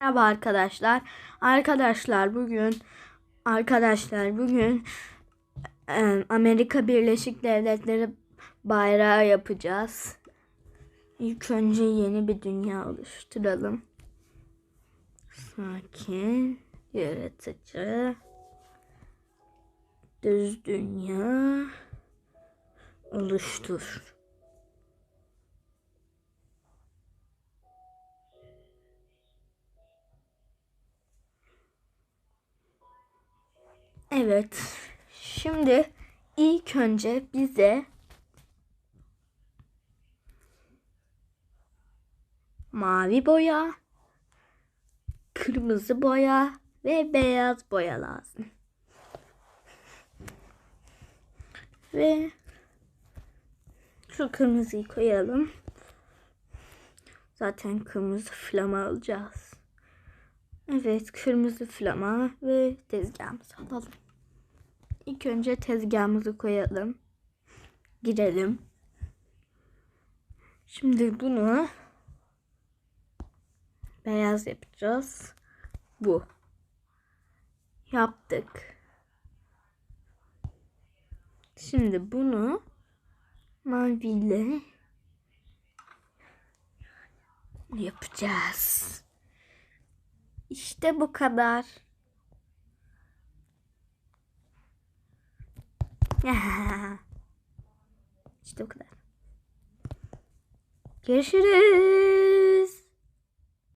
Merhaba arkadaşlar. Arkadaşlar bugün arkadaşlar bugün e, Amerika Birleşik Devletleri bayrağı yapacağız. İlk önce yeni bir dünya oluşturalım. Sakin, yaratıcı, düz dünya oluştur. Evet. Şimdi ilk önce bize mavi boya, kırmızı boya ve beyaz boya lazım. Ve şu kırmızıyı koyalım. Zaten kırmızı flama alacağız. Evet, kırmızı flama ve tezgahımızı alalım. İlk önce tezgahımızı koyalım. Girelim. Şimdi bunu beyaz yapacağız. Bu. Yaptık. Şimdi bunu maviyle yapacağız. İşte bu kadar. işte bu kadar. Görüşürüz.